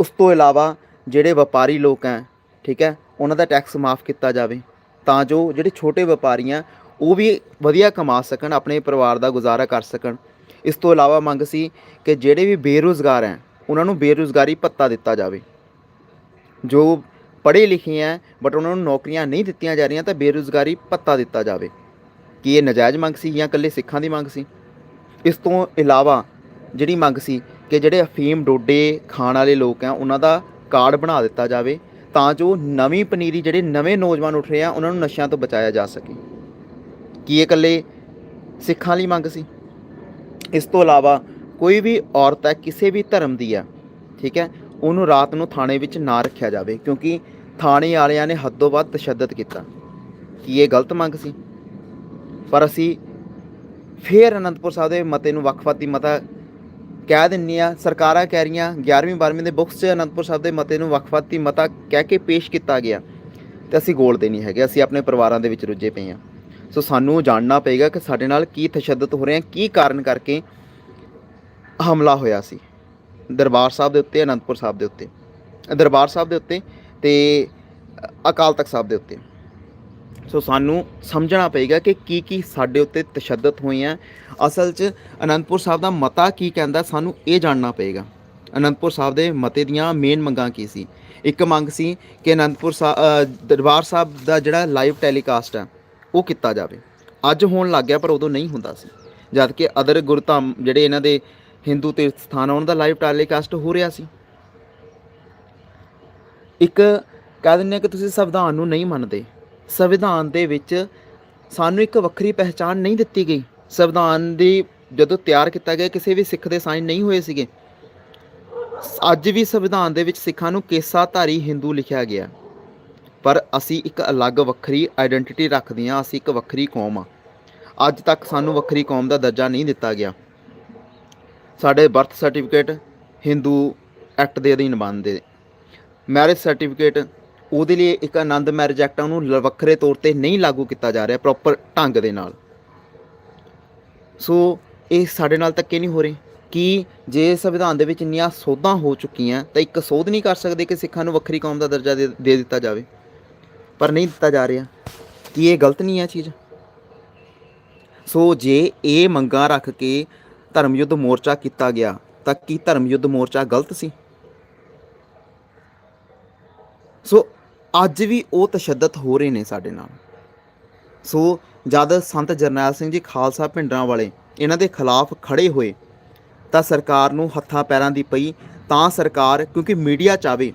ਉਸ ਤੋਂ ਇਲਾਵਾ ਜਿਹੜੇ ਵਪਾਰੀ ਲੋਕ ਹੈ, ਠੀਕ ਹੈ, ਉਹਨਾਂ ਦਾ ਟੈਕਸ ਮਾਫ ਕੀਤਾ ਜਾਵੇ। ਤਾਂ ਜੋ ਜਿਹੜੇ ਛੋਟੇ ਵਪਾਰੀ ਆ, ਉਹ ਵੀ ਵਧੀਆ ਕਮਾ ਸਕਣ, ਆਪਣੇ ਪਰਿਵਾਰ ਦਾ ਗੁਜ਼ਾਰਾ ਕਰ ਸਕਣ। ਇਸ ਤੋਂ ਇਲਾਵਾ ਮੰਗ ਸੀ ਕਿ ਜਿਹੜੇ ਵੀ ਬੇਰੁਜ਼ਗਾਰ ਹੈ ਉਹਨਾਂ ਨੂੰ ਬੇਰੁਜ਼ਗਾਰੀ ਭੱਤਾ ਦਿੱਤਾ ਜਾਵੇ। ਜੋ ਪੜ੍ਹੇ ਲਿਖੇ ਹੈ ਬਟ ਉਹਨਾਂ ਨੂੰ ਨੌਕਰੀਆਂ ਨਹੀਂ ਦਿੱਤੀਆਂ ਜਾ ਰਹੀਆਂ, ਤਾਂ ਬੇਰੁਜ਼ਗਾਰੀ ਭੱਤਾ ਦਿੱਤਾ ਜਾਵੇ। ਕੀ ਇਹ ਨਜਾਇਜ਼ ਮੰਗ ਸੀ ਜਾਂ ਇਕੱਲੇ ਸਿੱਖਾਂ ਦੀ ਮੰਗ ਸੀ? ਇਸ ਤੋਂ ਇਲਾਵਾ ਜਿਹੜੀ ਮੰਗ ਸੀ ਕਿ ਜਿਹੜੇ ਅਫੀਮ ਡੋਡੇ ਖਾਣ ਵਾਲੇ ਲੋਕ ਆ, ਉਹਨਾਂ ਦਾ ਕਾਰਡ ਬਣਾ ਦਿੱਤਾ ਜਾਵੇ। ਤਾਂ ਜੋ ਨਵੀਂ ਪਨੀਰੀ ਜਿਹੜੇ ਨਵੇਂ ਨੌਜਵਾਨ ਉੱਠ ਰਹੇ ਆ, ਉਹਨਾਂ ਨੂੰ ਨਸ਼ਿਆਂ ਤੋਂ ਬਚਾਇਆ ਜਾ ਸਕੇ। ਕੀ ਇਹ ਇਕੱਲੇ ਸਿੱਖਾਂ ਲਈ ਮੰਗ ਸੀ? ਇਸ ਤੋਂ ਇਲਾਵਾ ਕੋਈ ਵੀ ਔਰਤ ਹੈ, ਕਿਸੇ ਵੀ ਧਰਮ ਦੀ ਆ ਠੀਕ ਹੈ, ਉਹਨੂੰ ਰਾਤ ਨੂੰ ਥਾਣੇ ਵਿੱਚ ਨਾ ਰੱਖਿਆ ਜਾਵੇ, ਕਿਉਂਕਿ ਥਾਣੇ ਵਾਲਿਆਂ ਨੇ ਹੱਦੋਂ ਵੱਧ ਤਸ਼ੱਦਦ ਕੀਤਾ। ਕੀ ਇਹ ਗਲਤ ਮੰਗ ਸੀ? ਪਰ ਅਸੀਂ ਫੇਰ ਅਨੰਦਪੁਰ ਸਾਹਿਬ ਦੇ ਮਤੇ ਨੂੰ ਵੱਖਵਾਦੀ ਮਤਾ ਕਹਿ ਦਿੰਨੀ ਆ ਸਰਕਾਰਾਂ ਕਹਿ ਰਹੀਆਂ 11ਵੀਂ 12ਵੀਂ ਦੇ ਬੁੱਕਸ 'ਚ ਅਨੰਦਪੁਰ ਸਾਹਿਬ ਦੇ ਮਤੇ ਨੂੰ ਵੱਖਵਾਦੀ ਮਤਾ ਕਹਿ ਕੇ ਪੇਸ਼ ਕੀਤਾ ਗਿਆ ਤੇ ਅਸੀਂ ਗੋਲਦੇ ਨਹੀਂ ਹੈਗੇ, ਅਸੀਂ ਆਪਣੇ ਪਰਿਵਾਰਾਂ ਦੇ ਵਿੱਚ ਰੁੱਝੇ ਪਏ ਹਾਂ। ਸੋ ਸਾਨੂੰ ਜਾਣਨਾ ਪਏਗਾ ਕਿ ਸਾਡੇ ਨਾਲ ਕੀ ਤਸ਼ੱਦਦ ਹੋ ਰਿਹਾ, ਕੀ ਕਾਰਨ ਕਰਕੇ ਹਮਲਾ ਹੋਇਆ ਸੀ ਦਰਬਾਰ ਸਾਹਿਬ ਦੇ ਉੱਤੇ, ਅਨੰਦਪੁਰ ਸਾਹਿਬ ਦੇ ਉੱਤੇ। ਦਰਬਾਰ ਸਾਹਿਬ ਦੇ ਉੱਤੇ ਤੇ ਅਕਾਲ ਤਖਤ ਸਾਹਿਬ ਦੇ ਉੱਤੇ। ਸੋ ਸਾਨੂੰ ਸਮਝਣਾ ਪਏਗਾ ਕਿ ਕੀ ਕੀ ਸਾਡੇ ਉੱਤੇ ਤਸ਼ੱਦਦ ਹੋਈਆਂ। ਅਸਲ 'ਚ ਅਨੰਦਪੁਰ ਸਾਹਿਬ ਦਾ ਮਤਾ ਕੀ ਕਹਿੰਦਾ ਸਾਨੂੰ ਇਹ ਜਾਣਨਾ ਪਏਗਾ। ਅਨੰਦਪੁਰ ਸਾਹਿਬ ਦੇ ਮਤੇ ਦੀਆਂ ਮੇਨ ਮੰਗਾਂ ਕੀ ਸੀ? ਇੱਕ ਮੰਗ ਸੀ ਕਿ ਅਨੰਦਪੁਰ ਸਾਹਿਬ ਦਰਬਾਰ ਸਾਹਿਬ ਦਾ ਜਿਹੜਾ ਲਾਈਵ ਟੈਲੀਕਾਸਟ ਹੈ ਉਹ ਕੀਤਾ ਜਾਵੇ। ਅੱਜ ਹੋਣ ਲੱਗ ਗਿਆ ਪਰ ਉਦੋਂ ਨਹੀਂ ਹੁੰਦਾ ਸੀ। ਜਦ ਕਿ ਅਦਰ ਗੁਰਧਾਮ ਜਿਹੜੇ ਇਹਨਾਂ ਦੇ ਹਿੰਦੂ ਤੀਰਥ ਸਥਾਨ ਆ, ਉਹਨਾਂ ਦਾ ਲਾਈਵ ਟੈਲੀਕਾਸਟ ਹੋ ਰਿਹਾ ਸੀ। ਇੱਕ ਕਹਿ ਦਿੰਦੇ ਆ ਕਿ ਤੁਸੀਂ ਸੰਵਿਧਾਨ ਨੂੰ ਨਹੀਂ ਮੰਨਦੇ। ਸੰਵਿਧਾਨ ਦੇ ਵਿੱਚ ਸਾਨੂੰ ਇੱਕ ਵੱਖਰੀ ਪਹਿਚਾਣ ਨਹੀਂ ਦਿੱਤੀ ਗਈ। ਸੰਵਿਧਾਨ ਦੀ ਜਦੋਂ ਤਿਆਰ ਕੀਤਾ ਗਿਆ, ਕਿਸੇ ਵੀ ਸਿੱਖ ਦੇ ਸਾਈਨ ਨਹੀਂ ਹੋਏ ਸੀਗੇ। ਅੱਜ ਵੀ ਸੰਵਿਧਾਨ ਦੇ ਵਿੱਚ ਸਿੱਖਾਂ ਨੂੰ ਕੇਸਾਧਾਰੀ ਹਿੰਦੂ ਲਿਖਿਆ ਗਿਆ। ਪਰ ਅਸੀਂ ਇੱਕ ਅਲੱਗ ਵੱਖਰੀ ਆਇਡੈਂਟੀਟੀ ਰੱਖਦੇ ਹਾਂ, ਅਸੀਂ ਇੱਕ ਵੱਖਰੀ ਕੌਮ ਆ ਅੱਜ ਤੱਕ ਸਾਨੂੰ ਵੱਖਰੀ ਕੌਮ ਦਾ ਦਰਜਾ ਨਹੀਂ ਦਿੱਤਾ ਗਿਆ। ਸਾਡੇ ਬਰਥ ਸਰਟੀਫਿਕੇਟ ਹਿੰਦੂ ਐਕਟ ਦੇ ਅਧੀਨ ਬਣਦੇ ਮੈਰਿਜ ਸਰਟੀਫਿਕੇਟ ਉਹਦੇ ਲਈ ਇੱਕ ਆਨੰਦ ਮੈਰਿਜ ਐਕਟ ਉਹਨੂੰ ਲ- ਵੱਖਰੇ ਤੌਰ ਤੇ ਨਹੀਂ ਲਾਗੂ ਕੀਤਾ ਜਾ ਰਿਹਾ ਪ੍ਰੋਪਰ ਢੰਗ ਦੇ ਨਾਲ। ਸੋ ਇਹ ਸਾਡੇ ਨਾਲ ਧੱਕੇ ਨਹੀਂ ਹੋ ਰਹੇ। ਕਿ ਜੇ ਸੰਵਿਧਾਨ ਦੇ ਵਿੱਚ ਇੰਨੀਆਂ ਸੋਧਾਂ ਹੋ ਚੁੱਕੀਆਂ, ਤਾਂ ਇੱਕ ਸੋਧ ਨਹੀਂ ਕਰ ਸਕਦੇ ਕਿ ਸਿੱਖਾਂ ਨੂੰ ਵੱਖਰੀ ਕੌਮ ਦਾ ਦਰਜਾ ਦੇ ਦੇ ਦਿੱਤਾ ਜਾਵੇ। ਪਰ ਨਹੀਂ ਦਿੱਤਾ ਜਾ ਰਿਹਾ। ਕਿ ਇਹ ਗਲਤ ਨਹੀਂ ਹੈ ਚੀਜ਼? ਸੋ ਜੇ ਇਹ ਮੰਗਾਂ ਰੱਖ ਕੇ ਧਰਮ ਯੁੱਧ ਮੋਰਚਾ ਕੀਤਾ ਗਿਆ, ਤਾਂ ਕੀ ਧਰਮ ਯੁੱਧ ਮੋਰਚਾ ਗਲਤ ਸੀ? ਸੋ ਅੱਜ ਵੀ ਉਹ ਤਸ਼ੱਦਦ ਹੋ ਰਹੇ ਨੇ ਸਾਡੇ ਨਾਲ। ਸੋ ਜਦ ਸੰਤ ਜਰਨੈਲ ਸਿੰਘ ਜੀ ਖਾਲਸਾ ਪਿੰਡਰਾਂ ਵਾਲੇ ਇਹਨਾਂ ਦੇ ਖਿਲਾਫ ਖੜੇ ਹੋਏ, ਤਾਂ ਸਰਕਾਰ ਨੂੰ ਹੱਥਾਂ ਪੈਰਾਂ ਦੀ ਪਈ, ਤਾਂ ਸਰਕਾਰ ਕਿਉਂਕਿ ਮੀਡੀਆ ਚਾਵੇ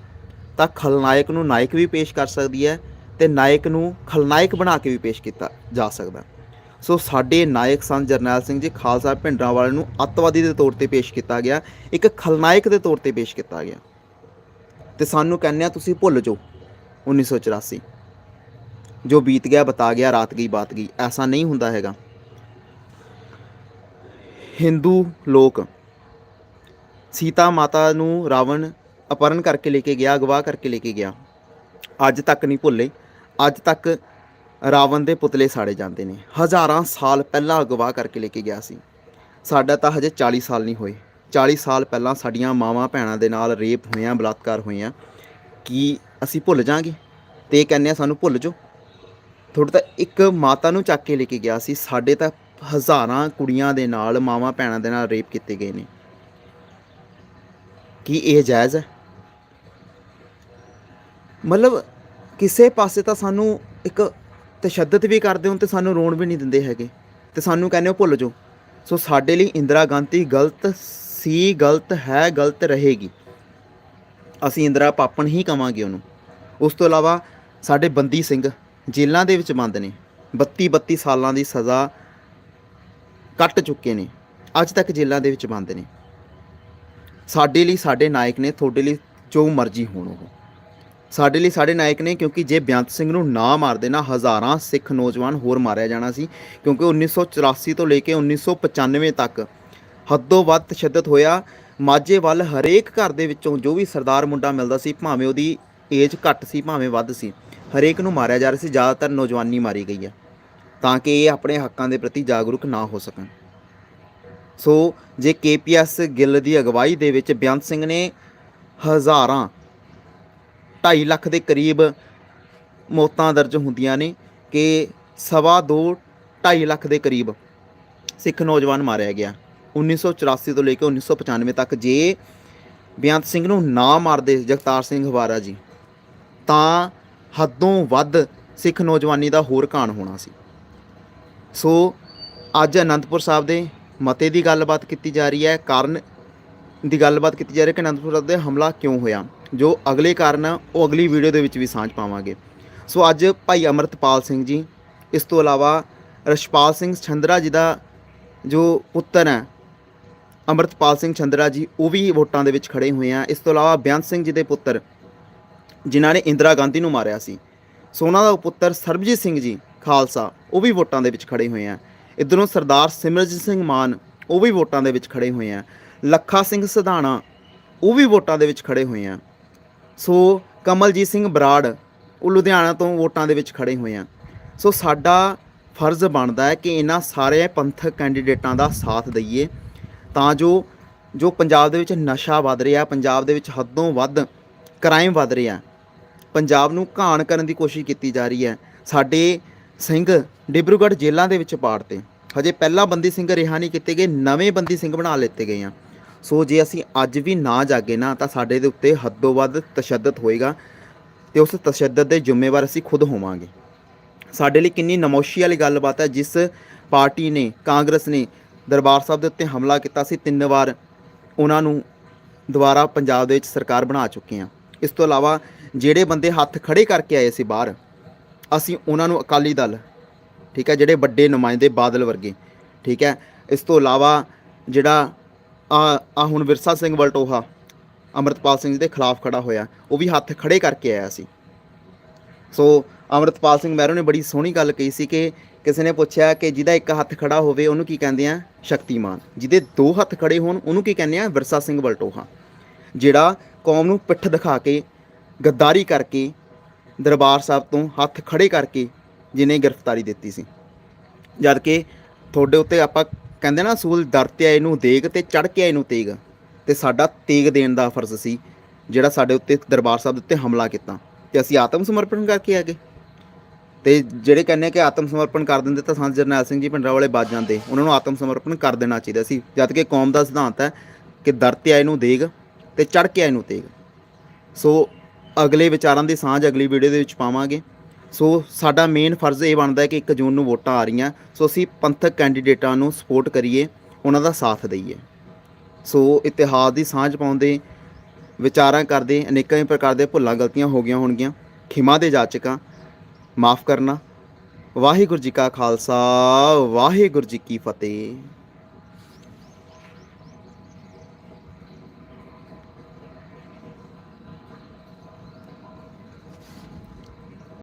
ਤਾਂ ਖਲਨਾਇਕ ਨੂੰ ਨਾਇਕ ਵੀ ਪੇਸ਼ ਕਰ ਸਕਦੀ ਹੈ ਤੇ ਨਾਇਕ ਨੂੰ ਖਲਨਾਇਕ ਬਣਾ ਕੇ ਵੀ ਪੇਸ਼ ਕੀਤਾ ਜਾ ਸਕਦਾ। ਸੋ ਸਾਡੇ ਨਾਇਕ ਸੰਤ ਜਰਨੈਲ ਸਿੰਘ ਜੀ ਖਾਲਸਾ ਭਿੰਡਰਾਂ ਵਾਲੇ ਨੂੰ ਅੱਤਵਾਦੀ ਦੇ ਤੌਰ ਤੇ ਪੇਸ਼ ਕੀਤਾ ਗਿਆ, ਇੱਕ ਖਲਨਾਇਕ ਦੇ ਤੌਰ ਤੇ ਪੇਸ਼ ਕੀਤਾ ਗਿਆ। ਤੇ ਸਾਨੂੰ ਕਹਿੰਦੇ ਆ ਤੁਸੀਂ ਭੁੱਲ ਜਾਓ। 1984 ਜੋ ਬੀਤ ਗਿਆ, ਬਤਾ ਗਿਆ, ਰਾਤ ਗਈ, ਬਾਤ ਗਈ, ਐਸਾ ਨਹੀਂ ਹੁੰਦਾ ਹੈਗਾ। ਹਿੰਦੂ ਲੋਕ ਸੀਤਾ ਮਾਤਾ ਨੂੰ ਰਾਵਣ ਅਪਹਰਨ ਕਰਕੇ ਲੈ ਕੇ ਗਿਆ, ਅਗਵਾ ਕਰਕੇ ਲੈ ਕੇ ਗਿਆ। ਅੱਜ ਤੱਕ ਨਹੀਂ ਭੁੱਲੇ। ਅੱਜ ਤੱਕ ਰਾਵਣ ਦੇ ਪੁਤਲੇ ਸਾੜੇ ਜਾਂਦੇ ਨੇ। ਹਜ਼ਾਰਾਂ ਸਾਲ ਪਹਿਲਾਂ ਅਗਵਾ ਕਰਕੇ ਲੈ ਕੇ ਗਿਆ ਸੀ। ਸਾਡਾ ਤਾਂ ਹਜੇ 40 ਸਾਲ ਨਹੀਂ ਹੋਏ। 40 ਸਾਲ ਪਹਿਲਾਂ ਸਾਡੀਆਂ ਮਾਵਾਂ ਭੈਣਾਂ ਦੇ ਨਾਲ ਰੇਪ ਹੋਇਆਂ ਬਲਾਤਕਾਰ ਹੋਇਆਂ ਕੀ ਅਸੀਂ ਭੁੱਲ ਜਾਾਂਗੇ ਤੇ ਇਹ ਕਹਿੰਦੇ ਆ ਸਾਨੂੰ ਭੁੱਲ ਜਾਓ। ਥੋੜਾ ਤਾਂ ਇੱਕ ਮਾਤਾ ਨੂੰ ਚੱਕ ਕੇ ਲੈ ਕੇ ਗਿਆ ਸੀ। ਸਾਡੇ ਤਾਂ ਹਜ਼ਾਰਾਂ ਕੁੜੀਆਂ ਦੇ ਨਾਲ, ਮਾਵਾਂ ਭੈਣਾਂ ਦੇ ਨਾਲ ਰੇਪ ਕੀਤੇ ਗਏ ਨੇ। ਕੀ ਇਹ ਜਾਇਜ਼ ਹੈ? ਮਤਲਬ ਕਿਸੇ ਪਾਸੇ ਤਾਂ ਸਾਨੂੰ ਇੱਕ ਤਸ਼ੱਦਦ ਵੀ ਕਰਦੇ ਹੋ ਤੇ ਸਾਨੂੰ ਰੋਣ ਵੀ ਨਹੀਂ ਦਿੰਦੇ ਹੈਗੇ ਤੇ ਸਾਨੂੰ ਕਹਿੰਦੇ ਹੋ ਭੁੱਲ ਜਾਓ। ਸੋ ਸਾਡੇ ਲਈ ਇੰਦਰਾ ਗਾਂਧੀ ਗਲਤ ਸੀ, ਗਲਤ ਹੈ, ਗਲਤ ਰਹੇਗੀ। ਅਸੀਂ ਇੰਦਰਾ ਪਾਪਣ ਹੀ ਕਵਾਂਗੇ ਉਹਨੂੰ। ਉਸ ਤੋਂ ਇਲਾਵਾ ਸਾਡੇ ਬੰਦੀ ਸਿੰਘ ਜੇਲ੍ਹਾਂ ਦੇ ਵਿੱਚ ਬੰਦ ਨੇ। 32 32 ਸਾਲਾਂ ਦੀ ਸਜ਼ਾ ਕੱਟ ਚੁੱਕੇ ਨੇ। ਅੱਜ ਤੱਕ ਜੇਲ੍ਹਾਂ ਦੇ ਵਿੱਚ ਬੰਦ ਨੇ। ਸਾਡੇ ਲਈ ਸਾਡੇ ਨਾਇਕ ਨੇ, ਤੁਹਾਡੇ ਲਈ ਜੋ ਮਰਜ਼ੀ ਹੋਣ ਉਹ। ਸਾਡੇ ਲਈ ਸਾਡੇ ਨਾਇਕ ਨੇ ਕਿਉਂਕਿ ਜੇ ਬੇਅੰਤ ਸਿੰਘ ਨੂੰ ਨਾ ਮਾਰਦੇ ਨਾ ਹਜ਼ਾਰਾਂ ਸਿੱਖ ਨੌਜਵਾਨ ਹੋਰ ਮਾਰਿਆ ਜਾਣਾ ਸੀ, ਕਿਉਂਕਿ 1984 ਤੋਂ ਲੈ ਕੇ 1995 ਤੱਕ ਹੱਦੋਂ ਵੱਧ ਤਸ਼ੱਦਦ ਹੋਇਆ। ਮਾਝੇ ਵੱਲ ਹਰੇਕ ਘਰ ਦੇ ਵਿੱਚੋਂ ਜੋ ਵੀ ਸਰਦਾਰ ਮੁੰਡਾ ਮਿਲਦਾ ਸੀ, ਭਾਵੇਂ ਉਹਦੀ ਏਜ ਘੱਟ ਸੀ, ਭਾਵੇਂ ਵੱਧ ਸੀ। ਹਰੇਕ ਨੂੰ ਮਾਰਿਆ ਜਾ ਰਿਹਾ ਸੀ, ਜ਼ਿਆਦਾਤਰ ਨੌਜਵਾਨੀ ਮਾਰੀ ਗਈ ਹੈ, ਤਾਂ ਕਿ ਇਹ ਆਪਣੇ ਹੱਕਾਂ ਦੇ ਪ੍ਰਤੀ ਜਾਗਰੂਕ ਨਾ ਹੋ ਸਕਣ। ਸੋ, ਜੇ ਕੇਪੀਐਸ ਗਿੱਲ ਦੀ ਅਗਵਾਈ ਦੇ ਵਿੱਚ ਬੇਅੰਤ ਸਿੰਘ ਨੇ ਹਜ਼ਾਰਾਂ 2.5 ਲੱਖ ਦੇ ਕਰੀਬ ਮੌਤਾਂ ਦਰਜ ਹੁੰਦੀਆਂ ਨੇ ਕਿ ਸਵਾ ਦੋ 2.5 ਲੱਖ ਦੇ ਕਰੀਬ ਸਿੱਖ ਨੌਜਵਾਨ ਮਾਰਿਆ ਗਿਆ। 1984 ਤੋਂ ਲੈ ਕੇ 1995 ਤੱਕ ਜੇ ਬੇਅੰਤ ਸਿੰਘ ਨੂੰ ਨਾ ਮਾਰਦੇ ਜਗਤਾਰ ਸਿੰਘ ਹਵਾਰਾ ਜੀ। ਤਾਂ ਹੱਦੋਂ ਵੱਧ ਸਿੱਖ ਨੌਜਵਾਨੀ ਦਾ ਹੋਰ ਕਾਣ ਹੋਣਾ ਸੀ। ਸੋ ਅੱਜ ਅਨੰਦਪੁਰ ਸਾਹਿਬ ਦੇ ਮਤੇ ਦੀ ਗੱਲਬਾਤ ਕੀਤੀ ਜਾ ਰਹੀ ਹੈ, ਕਾਰਨ ਦੀ ਗੱਲਬਾਤ ਕੀਤੀ ਜਾ ਰਹੀ ਹੈ ਕਿ ਅਨੰਦਪੁਰ ਸਾਹਿਬ ਦੇ ਹਮਲਾ ਕਿਉਂ ਹੋਇਆ, ਜੋ ਅਗਲੇ ਕਾਰਨ ਉਹ ਅਗਲੀ ਵੀਡੀਓ ਦੇ ਵਿੱਚ ਵੀ ਸਾਂਝ ਪਾਵਾਂਗੇ। ਸੋ ਅੱਜ ਭਾਈ ਅਮਰਤਪਾਲ ਸਿੰਘ ਜੀ, ਇਸ ਤੋਂ ਇਲਾਵਾ ਰਸ਼ਪਾਲ ਸਿੰਘ ਛੰਦਰਾ ਜੀ ਦਾ ਜੋ ਪੁੱਤਰ ਹੈ, ਅਮਰਤਪਾਲ ਸਿੰਘ ਛੰਦਰਾ ਜੀ, ਉਹ ਵੀ ਵੋਟਾਂ ਦੇ ਵਿੱਚ ਖੜੇ ਹੋਏ ਆ। ਇਸ ਤੋਂ ਇਲਾਵਾ ਬੇਅੰਤ ਸਿੰਘ ਜੀ ਦੇ ਪੁੱਤਰ ਜਿਨ੍ਹਾਂ ਨੇ ਇੰਦਰਾ ਗਾਂਧੀ ਨੂੰ ਮਾਰਿਆ ਸੀ। ਸੋ ਉਹਨਾਂ ਦਾ ਪੁੱਤਰ ਸਰਬਜੀਤ ਸਿੰਘ ਜੀ, ਖਾਲਸਾ, ਉਹ ਵੀ ਵੋਟਾਂ ਦੇ ਵਿੱਚ ਖੜੇ ਹੋਏ ਆ। ਇਧਰੋਂ ਸਰਦਾਰ ਸਿਮਰਜੀਤ ਸਿੰਘ ਮਾਨ, ਉਹ ਵੀ ਵੋਟਾਂ ਦੇ ਵਿੱਚ ਖੜੇ ਹੋਏ ਆ। ਲੱਖਾ ਸਿੰਘ ਸਧਾਣਾ, ਉਹ ਵੀ ਵੋਟਾਂ ਦੇ ਵਿੱਚ ਖੜੇ ਹੋਏ ਆ। ਸੋ ਕਮਲਜੀਤ ਸਿੰਘ ਬਰਾੜ, ਉਹ ਲੁਧਿਆਣਾ ਤੋਂ ਵੋਟਾਂ ਦੇ ਵਿੱਚ ਖੜੇ ਹੋਏ ਆ। ਸੋ ਸਾਡਾ ਫਰਜ਼ ਬਣਦਾ ਹੈ ਕਿ ਇਹਨਾਂ ਸਾਰੇ ਪੰਥਕ ਕੈਂਡੀਡੇਟਾਂ ਦਾ ਸਾਥ ਦਈਏ। ਤਾਂ ਜੋ ਜੋ ਪੰਜਾਬ ਦੇ ਵਿੱਚ ਨਸ਼ਾ ਵੱਧ ਰਿਹਾ, ਪੰਜਾਬ ਦੇ ਵਿੱਚ ਹੱਦੋਂ ਵੱਧ ਕ੍ਰਾਈਮ ਵੱਧ ਰਿਹਾ ਪੰਜਾਬ ਨੂੰ ਘਾਣ ਕਰਨ ਦੀ ਕੋਸ਼ਿਸ਼ ਕੀਤੀ ਜਾ ਰਹੀ ਹੈ। ਸਾਡੇ ਸਿੰਘ ਡਿਬਰੂਗੜ੍ਹ ਜੇਲ੍ਹਾਂ ਦੇ ਵਿੱਚ ਪਾੜ 'ਤੇ। ਹਜੇ ਪਹਿਲਾਂ ਬੰਦੀ ਸਿੰਘ ਰਿਹਾ ਨਹੀਂ ਕੀਤੇ ਗਏ, ਨਵੇਂ ਬੰਦੀ ਸਿੰਘ ਬਣਾ ਲਿੱਤੇ ਗਏ ਆ। ਸੋ ਜੇ ਅਸੀਂ ਅੱਜ ਵੀ ਨਾ ਜਾਗੇ ਨਾ, ਤਾਂ ਸਾਡੇ ਦੇ ਉੱਤੇ ਹੱਦੋਂ ਵੱਧ ਤਸ਼ੱਦਦ ਹੋਏਗਾ ਤੇ ਉਸ ਤਸ਼ੱਦਦ ਦੇ ਜ਼ਿੰਮੇਵਾਰ ਅਸੀਂ ਖੁਦ ਹੋਵਾਂਗੇ। ਸਾਡੇ ਲਈ ਕਿੰਨੀ ਨਮੋਸ਼ੀ ਵਾਲੀ ਗੱਲਬਾਤ ਹੈ, ਜਿਸ ਪਾਰਟੀ ਨੇ, ਕਾਂਗਰਸ ਨੇ ਦਰਬਾਰ ਸਾਹਿਬ ਦੇ ਉੱਤੇ ਹਮਲਾ ਕੀਤਾ ਸੀ, ਤਿੰਨ ਵਾਰ ਉਹਨਾਂ ਨੂੰ ਦੁਬਾਰਾ ਪੰਜਾਬ ਦੇ ਵਿੱਚ ਸਰਕਾਰ ਬਣਾ ਚੁੱਕੇ ਆ। ਇਸ ਤੋਂ ਇਲਾਵਾ ਜਿਹੜੇ ਬੰਦੇ ਹੱਥ ਖੜੇ ਕਰਕੇ ਆਏ ਸੀ ਬਾਹਰ, ਅਸੀਂ ਉਹਨਾਂ ਨੂੰ ਅਕਾਲੀ ਦਲ, ਠੀਕ ਹੈ, ਜਿਹੜੇ ਵੱਡੇ ਨੁਮਾਇੰਦੇ ਬਾਦਲ ਵਰਗੇ, ਠੀਕ ਹੈ, ਇਸ ਤੋਂ ਇਲਾਵਾ ਜਿਹੜਾ ਆ ਆ ਹੁਣ ਵਿਰਸਾ ਸਿੰਘ ਵਲਟੋਹਾ, ਅਮਰਤਪਾਲ ਸਿੰਘ ਜੀ ਦੇ ਖਿਲਾਫ ਖੜਾ ਹੋਇਆ, ਉਹ ਵੀ ਹੱਥ ਖੜੇ ਕਰਕੇ ਆਇਆ ਸੀ। ਸੋ ਅਮਰਤਪਾਲ ਸਿੰਘ ਮਹਿਰੋ ਨੇ ਬੜੀ ਸੋਹਣੀ ਗੱਲ ਕਹੀ ਸੀ ਕਿ ਕਿਸੇ ਨੇ ਪੁੱਛਿਆ ਕਿ ਜਿਹਦਾ ਇੱਕ ਹੱਥ ਖੜਾ ਹੋਵੇ, ਉਹਨੂੰ ਕੀ ਕਹਿੰਦੇ ਆ? ਸ਼ਕਤੀਮਾਨ। ਜਿਹਦੇ ਦੋ ਹੱਥ ਖੜੇ ਹੋਣ, ਉਹਨੂੰ ਕੀ ਕਹਿੰਦੇ ਆ? ਵਿਰਸਾ ਸਿੰਘ ਵਲਟੋਹਾ। ਜਿਹੜਾ ਕੌਮ ਨੂੰ ਪਿੱਠ ਦਿਖਾ ਕੇ ਗੱਦਾਰੀ ਕਰਕੇ ਦਰਬਾਰ ਸਾਹਿਬ ਤੋਂ ਹੱਥ ਖੜੇ ਕਰਕੇ ਜਿਹਨੇ ਗ੍ਰਿਫਤਾਰੀ ਦਿੱਤੀ ਸੀ। ਜਦ ਕਿ ਤੁਹਾਡੇ ਉੱਤੇ ਆਪਾਂ ਕਹਿੰਦੇ ਨਾ ਸੂਲ ਦਰ ਤੇ ਆਏ ਨੂੰ ਦੇਗ ਤੇ ਚੜ ਕੇ ਆਏ ਨੂੰ ਤੇਗ। ਤੇ ਸਾਡਾ ਤੇਗ ਦੇਣ ਦਾ ਫਰਜ਼ ਸੀ, ਜਿਹੜਾ ਸਾਡੇ ਉੱਤੇ ਦਰਬਾਰ ਸਾਹਿਬ ਦੇ ਉੱਤੇ ਹਮਲਾ ਕੀਤਾ। ਤੇ ਅਸੀਂ ਆਤਮ ਸਮਰਪਣ ਕਰਕੇ ਆ ਗਏ। ਤੇ ਜਿਹੜੇ ਕਹਿੰਦੇ ਕਿ ਆਤਮ ਸਮਰਪਣ ਕਰ ਦਿੰਦੇ ਤਾਂ ਸੰਤ ਜਰਨੈਲ ਸਿੰਘ ਜੀ ਪਿੰਡਰਾਂ ਵਾਲੇ ਬਾਜ ਜਾਂਦੇ, ਉਹਨਾਂ ਨੂੰ ਆਤਮ ਸਮਰਪਣ ਕਰ ਦੇਣਾ ਚਾਹੀਦਾ ਸੀ। ਜਦ ਕਿ ਕੌਮ ਦਾ ਸਿਧਾਂਤ ਹੈ ਕਿ ਦਰ ਤੇ ਆਏ ਨੂੰ ਦੇਗ ਤੇ ਚੜ ਕੇ ਆਏ ਨੂੰ ਤੇਗ। ਸੋ ਅਗਲੇ ਵਿਚਾਰਾਂ ਦੀ ਸਾਂਝ ਅਗਲੀ ਵੀਡੀਓ ਦੇ ਵਿੱਚ ਪਾਵਾਂਗੇ। ਸੋ ਸਾਡਾ ਮੇਨ ਫਰਜ਼ ਇਹ ਬਣਦਾ ਹੈ ਕਿ 1 ਜੂਨ ਨੂੰ ਵੋਟਾਂ ਆ ਰਹੀਆਂ। ਸੋ ਅਸੀਂ ਪੰਥਕ ਕੈਂਡੀਡੇਟਾਂ ਨੂੰ ਸਪੋਰਟ ਕਰੀਏ, ਉਹਨਾਂ ਦਾ ਸਾਥ ਦਈਏ। ਸੋ ਇਤਿਹਾਸ ਦੀ ਸਾਂਝ ਪਾਉਂਦੇ, ਵਿਚਾਰਾਂ ਕਰਦੇ, ਅਨੇਕਾਂ ਹੀ ਪ੍ਰਕਾਰ ਦੇ ਭੁੱਲਾਂ ਗਲਤੀਆਂ ਹੋ ਗਈਆਂ ਹੋਣਗੀਆਂ। ਖਿਮਾ ਦੇ ਜਾਚਕਾਂ, ਮਾਫ ਕਰਨਾ। ਵਾਹਿਗੁਰੂ ਜੀ ਕਾ ਖਾਲਸਾ, ਵਾਹਿਗੁਰੂ ਜੀ ਕੀ ਫਤਿਹ।